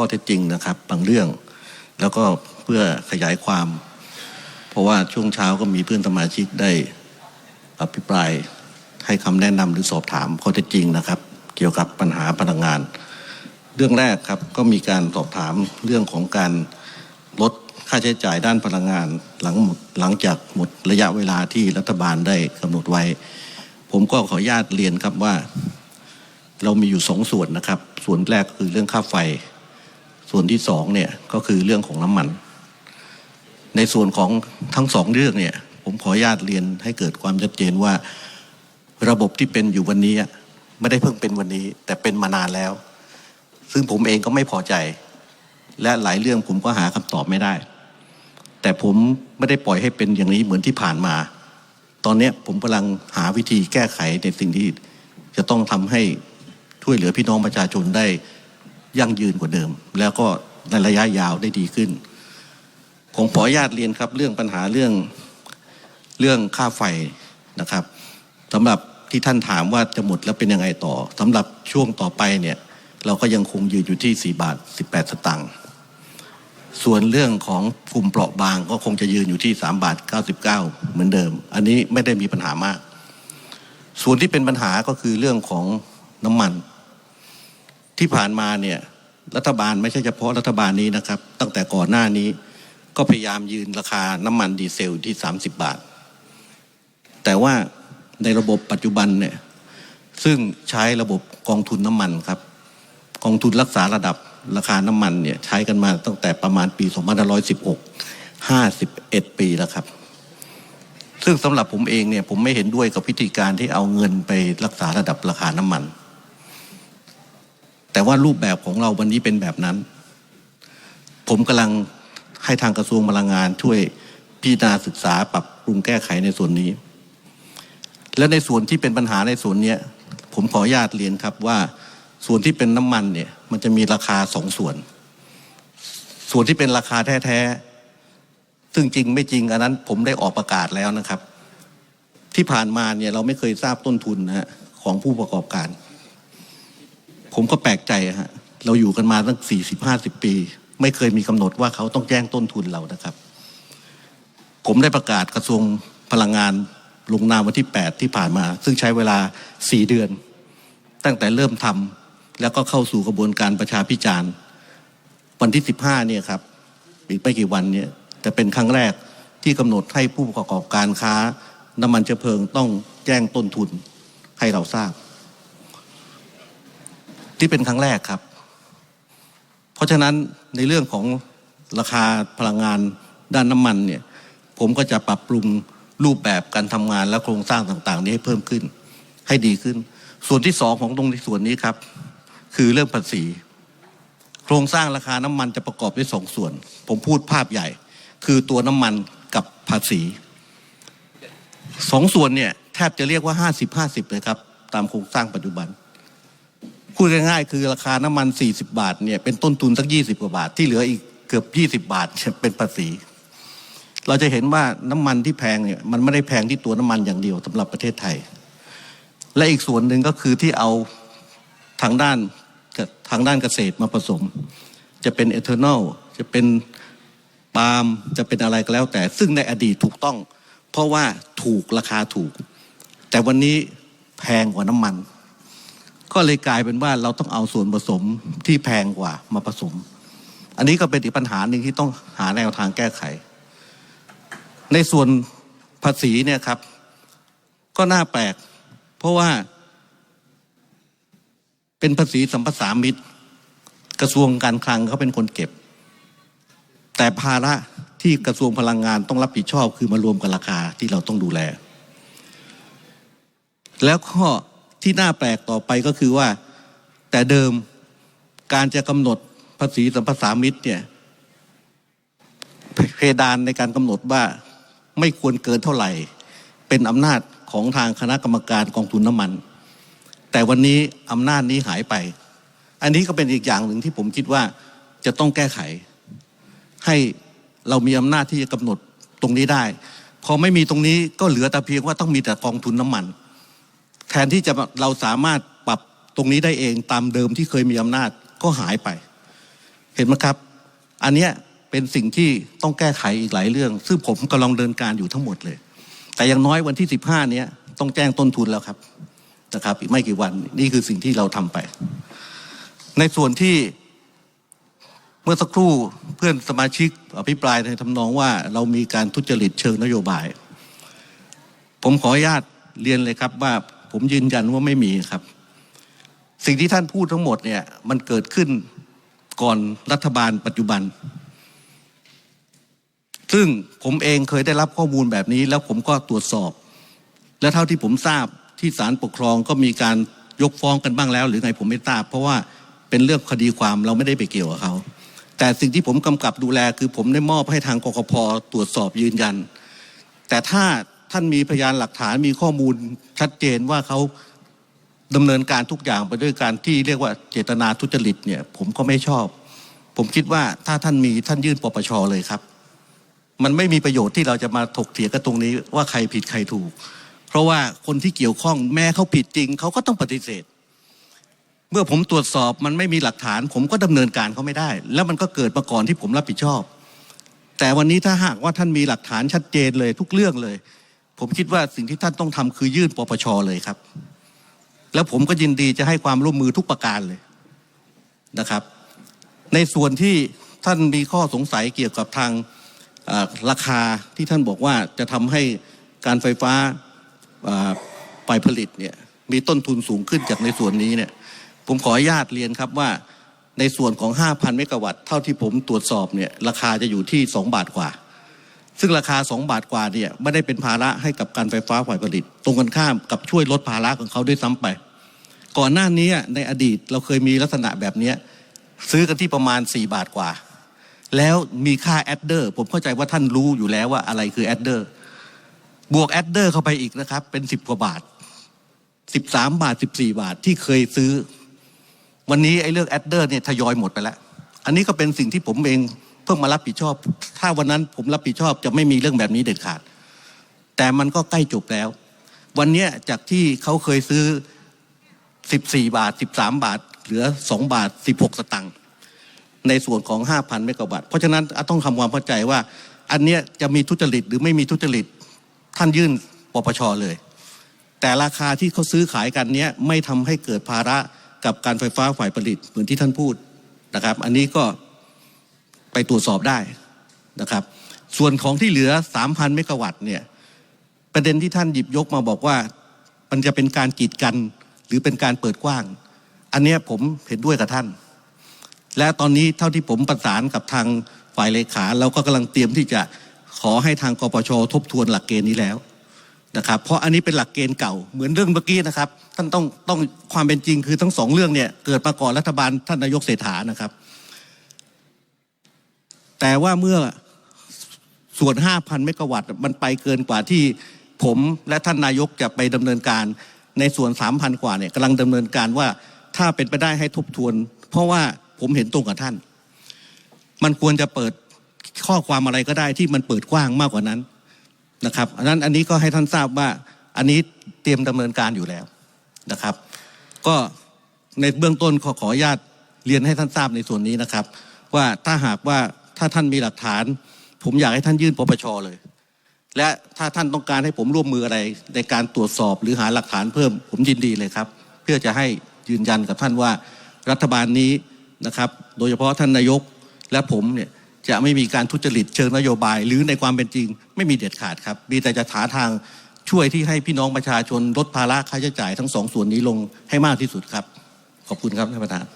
ข้อเท็จจริงนะครับบางเรื่อง แล้วก็เพื่อขยายความ เพราะว่าช่วงเช้าก็มีเพื่อนสมาชิกได้อภิปรายให้คำแนะนำหรือสอบถามข้อเท็จจริงนะครับ เกี่ยวกับปัญหาพลังงาน เรื่องแรกครับก็มีการสอบถามเรื่องของการลดค่าใช้จ่ายด้านพลังงานหลังหมดหลังจากหมดระยะเวลาที่รัฐบาลได้กำหนดไว้ ผมก็ขออนุญาตเรียนครับว่า เรามีอยู่สองส่วนนะครับ ส่วนแรกคือเรื่องค่าไฟ ส่วนที่สองเนี่ยก็คือเรื่องของน้ำมัน ในส่วนของทั้งสองเรื่องเนี่ย ผมขออนุญาตเรียนให้เกิดความชัดเจนว่า ระบบที่เป็นอยู่วันนี้ไม่ได้เพิ่งเป็นวันนี้ แต่เป็นมานานแล้ว ซึ่งผมเองก็ไม่พอใจ และหลายเรื่องผมก็หาคำตอบไม่ได้ แต่ผมไม่ได้ปล่อยให้เป็นอย่างนี้เหมือนที่ผ่านมา ตอนนี้ผมกำลังหาวิธีแก้ไขในสิ่งที่จะต้องทำให้ช่วยเหลือพี่น้องประชาชนได้ ยั่งยืนกว่าเดิม แล้วก็ในระยะยาวได้ดีขึ้น ผมขออนุญาตเรียนครับเรื่องปัญหาเรื่องเรื่องค่าไฟนะครับสำหรับที่ท่านถามว่าจะหมดแล้วเป็นยังไงต่อสำหรับช่วงต่อไปเนี่ยเราก็ยังคงยืนอยู่ที่ 4 บาท 18 สตางค์ส่วนเรื่องของกลุ่มเปราะบางก็คงจะยืนอยู่ที่ 3 บาท 99 เหมือนเดิม อันนี้ไม่ได้มีปัญหามาก ส่วนที่เป็นปัญหาก็คือเรื่องของน้ำมัน ที่ผ่านมาเนี่ยรัฐบาลไม่ใช่เฉพาะรัฐบาลนี้นะครับ ตั้งแต่ก่อนหน้านี้ก็พยายามยืนราคาน้ำมันดีเซลที่ 30 บาท แต่ว่าในระบบปัจจุบันเนี่ยซึ่งใช้ระบบกองทุนน้ำมันครับ กองทุนรักษาระดับราคาน้ำมันเนี่ยใช้กันมาตั้งแต่ประมาณปี 2516 51 ปีแล้วครับ ซึ่งสำหรับผมเองเนี่ยผมไม่เห็นด้วยกับพิธีการที่เอาเงินไปรักษาระดับราคาน้ำมัน แต่ว่ารูปแบบของเราวันนี้เป็นแบบนั้น ผมกำลังให้ทางกระทรวงพลังงานช่วยพิจารณาศึกษาปรับปรุงแก้ไขในส่วนนี้ และในส่วนที่เป็นปัญหาในส่วนนี้ผมขออนุญาตเรียนครับว่าส่วนที่เป็นน้ำมันเนี่ยมันจะมีราคาสองส่วน ส่วนที่เป็นราคาแท้ๆซึ่งจริงไม่จริงอันนั้น ผมได้ออกประกาศแล้วนะครับ ที่ผ่านมาเนี่ยเราไม่เคยทราบต้นทุนนะฮะของผู้ประกอบการ ผมก็แปลกใจฮะเราอยู่กันมาตั้งสี่สิบห้าสิบปี ไม่เคยมีกำหนดว่าเขาต้องแจ้งต้นทุนเรานะครับ ผมได้ประกาศกระทรวงพลังงานลงนามวันที่ 8 ที่ผ่านมา ซึ่งใช้เวลา 4 เดือน ตั้งแต่เริ่มทำแล้วก็เข้าสู่กระบวนการประชาพิจารณ์ วันที่ 15 เนี่ยครับอีกไม่กี่วันเนี่ยจะเป็นครั้งแรกที่กำหนดให้ผู้ประกอบการค้า น้ำมันเชื้อเพลิงต้องแจ้งต้นทุนให้เราทราบ ที่เป็นครั้งแรกครับ เพราะฉะนั้นในเรื่องของราคาพลังงานด้านน้ำมันเนี่ยผมก็จะปรับปรุงรูปแบบการทำงานและโครงสร้างต่างๆ นี้ให้เพิ่มขึ้น ให้ดีขึ้น ส่วนที่สองของตรงในส่วนนี้ครับ คือเรื่องภาษี โครงสร้างราคาน้ำมันจะประกอบด้วยสองส่วน ผมพูดภาพใหญ่ คือตัวน้ำมันกับภาษีสองส่วนเนี่ยแทบจะเรียกว่าห้าสิบห้าสิบเลยครับ ตามโครงสร้างปัจจุบัน พูดง่ายๆ คือราคาน้ำมัน 40 บาทเนี่ยเป็นต้นทุนสัก 20 กว่าบาท ที่เหลืออีกเกือบ 20 บาทเป็นภาษี เราจะเห็นว่าน้ำมันที่แพงเนี่ยมันไม่ได้แพงที่ตัวน้ำมันอย่างเดียวสำหรับประเทศไทย และอีกส่วนหนึ่งก็คือที่เอาทางด้านทางด้านเกษตรมาผสม จะเป็นเอทานอลจะเป็นปาล์มจะเป็นอะไรก็แล้วแต่ ซึ่งในอดีตถูกต้อง เพราะว่าถูกราคาถูก แต่วันนี้แพงกว่าน้ำมัน ก็เลยกลายเป็นว่าเราต้องเอาส่วนผสมที่แพงกว่ามาผสม อันนี้ก็เป็นอีกปัญหาหนึ่งที่ต้องหาแนวทางแก้ไข ในส่วนภาษีเนี่ยครับ ก็น่าแปลก เพราะว่า เป็นภาษีสัมปสามิตกระทรวงการคลังเขาเป็นคนเก็บ แต่ภาระที่กระทรวงพลังงานต้องรับผิดชอบคือมารวมกับราคาที่เราต้องดูแล แล้วก็ ที่น่าแปลกต่อไปก็คือว่า แต่เดิมการจะกำหนดภาษีสัมปสามิตรเนี่ยเพดานในการกำหนดว่าไม่ควรเกินเท่าไหร่ เป็นอำนาจของทางคณะกรรมการกองทุนน้ำมัน แต่วันนี้อำนาจนี้หายไป อันนี้ก็เป็นอีกอย่างหนึ่งที่ผมคิดว่าจะต้องแก้ไข ให้เรามีอำนาจที่จะกำหนดตรงนี้ได้ พอไม่มีตรงนี้ก็เหลือแต่เพียงว่าต้องมีแต่กองทุนน้ำมัน แทนที่จะเราสามารถปรับตรงนี้ได้เองตามเดิมที่เคยมีอำนาจก็หายไป เห็นไหมครับ อันเนี้ยเป็นสิ่งที่ต้องแก้ไขอีกหลายเรื่อง ซึ่งผมกำลังเดินการอยู่ทั้งหมดเลย แต่อย่างน้อยวันที่สิบห้าเนี้ยต้องแจ้งต้นทุนแล้วครับนะครับ อีกไม่กี่วันนี่คือสิ่งที่เราทำไป ในส่วนที่เมื่อสักครู่เพื่อนสมาชิกอภิปรายในทำนองว่าเรามีการทุจริตเชิงนโยบาย ผมขออนุญาตเรียนเลยครับว่า ผมยืนยันว่าไม่มีครับ สิ่งที่ท่านพูดทั้งหมดเนี่ยมันเกิดขึ้นก่อนรัฐบาลปัจจุบัน ซึ่งผมเองเคยได้รับข้อมูลแบบนี้ แล้วผมก็ตรวจสอบ และเท่าที่ผมทราบที่ศาลปกครองก็มีการยกฟ้องกันบ้างแล้ว หรือไงผมไม่ทราบ เพราะว่าเป็นเรื่องคดีความเราไม่ได้ไปเกี่ยวกับเขาแต่สิ่งที่ผมกำกับดูแลคือผมได้มอบให้ทางกกพตรวจสอบยืนยัน แต่ถ้า ท่านมีพยานหลักฐานมีข้อมูลชัดเจนว่าเขาดำเนินการทุกอย่างไปด้วยการที่เรียกว่าเจตนาทุจริตเนี่ย ผมก็ไม่ชอบ ผมคิดว่าถ้าท่านมีท่านยื่นปปชเลยครับ มันไม่มีประโยชน์ที่เราจะมาถกเถียงกันตรงนี้ว่าใครผิดใครถูก เพราะว่าคนที่เกี่ยวข้องแม้เขาผิดจริงเขาก็ต้องปฏิเสธ เมื่อผมตรวจสอบมันไม่มีหลักฐาน ผมก็ดำเนินการเขาไม่ได้ แล้วมันก็เกิดมาก่อนที่ผมรับผิดชอบ แต่วันนี้ถ้าหากว่าท่านมีหลักฐานชัดเจนเลยทุกเรื่องเลย ผมคิดว่าสิ่งที่ท่านต้องทำคือยื่นปปชเลยครับ แล้วผมก็ยินดีจะให้ความร่วมมือทุกประการเลยนะครับ ในส่วนที่ท่านมีข้อสงสัยเกี่ยวกับทางราคาที่ท่านบอกว่าจะทำให้การไฟฟ้าอ่าฝ่ายผลิตเนี่ยมีต้นทุนสูงขึ้นจากในส่วนนี้เนี่ยผมขออนุญาตเรียนครับว่าในส่วนของ 5,000 เมกะวัตต์เท่าที่ผมตรวจสอบเนี่ยราคาจะอยู่ที่ 2 บาทกว่า ซึ่งราคา 2 บาทกว่าเนี่ยไม่ได้เป็นภาระให้กับการไฟฟ้าฝ่ายผลิต ตรงกันข้ามกับช่วยลดภาระของเขาด้วยซ้ำไป ก่อนหน้านี้ในอดีตเราเคยมีลักษณะแบบนี้ซื้อกันที่ประมาณ 4 บาทกว่า แล้วมีค่าแอดเดอร์ผมเข้าใจว่าท่านรู้อยู่แล้วว่าอะไรคือแอดเดอร์บวกแอดเดอร์เข้าไปอีกนะครับ เป็น 10 กว่าบาท 13 บาท 14 บาทที่เคยซื้อ วันนี้ไอ้เรื่องแอดเดอร์เนี่ยทยอยหมดไปแล้ว อันนี้ก็เป็นสิ่งที่ผมเอง เพิ่งมารับผิดชอบ ถ้าวันนั้นผมรับผิดชอบจะไม่มีเรื่องแบบนี้เด็ดขาด แต่มันก็ใกล้จบแล้ว วันนี้จากที่เขาเคยซื้อ 14 บาท 13 บาท เหลือ 2 บาท 16 สตังค์ในส่วนของ 5,000 เมกะวัตต์เพราะฉะนั้นต้องทำความเข้าใจว่า อันเนี้ยจะมีทุจริตหรือไม่มีทุจริตท่านยื่นปปชเลย แต่ราคาที่เขาซื้อขายกันเนี้ยไม่ทำให้เกิดภาระกับการไฟฟ้าฝ่ายผลิตเหมือนที่ท่านพูดนะครับ อันนี้ก็ ไปตรวจสอบได้นะครับ ส่วนของที่เหลือ 3,000 เมกะวัตต์เนี่ยประเด็นที่ท่านหยิบยกมาบอกว่ามันจะเป็นการกีดกันหรือเป็นการเปิดกว้าง อันนี้ผมเห็นด้วยกับท่าน และตอนนี้เท่าที่ผมประสานกับทางฝ่ายเลขาเราก็กำลังเตรียมที่จะขอให้ทางกปชทบทวนหลักเกณฑ์นี้แล้วนะครับ เพราะอันนี้เป็นหลักเกณฑ์เก่าเหมือนเรื่องเมื่อกี้นะครับ ท่านต้องต้องความเป็นจริงคือทั้งสองเรื่องเนี่ยเกิดมาก่อนรัฐบาลท่านนายกเศรษฐานะครับ แต่ว่าเมื่อส่วน 5,000 เมกะวัตต์มันไปเกินกว่าที่ผมและท่านนายกจะไปดำเนินการในส่วน 3,000 กว่าเนี่ยกำลังดำเนินการว่าถ้าเป็นไปได้ให้ทบทวน เพราะว่าผมเห็นตรงกับท่าน มันควรจะเปิดข้อความอะไรก็ได้ที่มันเปิดกว้างมากกว่านั้นนะครับอันนั้นอันนี้ก็ให้ท่านทราบว่าอันนี้เตรียมดำเนินการอยู่แล้วนะครับ ก็ในเบื้องต้นขอขออนุญาตเรียนให้ท่านทราบในส่วนนี้นะครับ ว่าถ้าหากว่า ถ้าท่านมีหลักฐาน ผมอยากให้ท่านยื่นปปชเลย และถ้าท่านต้องการให้ผมร่วมมืออะไรในการตรวจสอบหรือหาหลักฐานเพิ่ม ผมยินดีเลยครับ เพื่อจะให้ยืนยันกับท่านว่ารัฐบาลนี้นะครับ โดยเฉพาะท่านนายกและผมเนี่ยจะไม่มีการทุจริตเชิงนโยบาย หรือในความเป็นจริง ไม่มีเด็ดขาดครับ มีแต่จะหาทางช่วยที่ให้พี่น้องประชาชนลดภาระค่าใช้จ่ายทั้งสองส่วนนี้ลงให้มากที่สุดครับ ขอบคุณครับท่านประธาน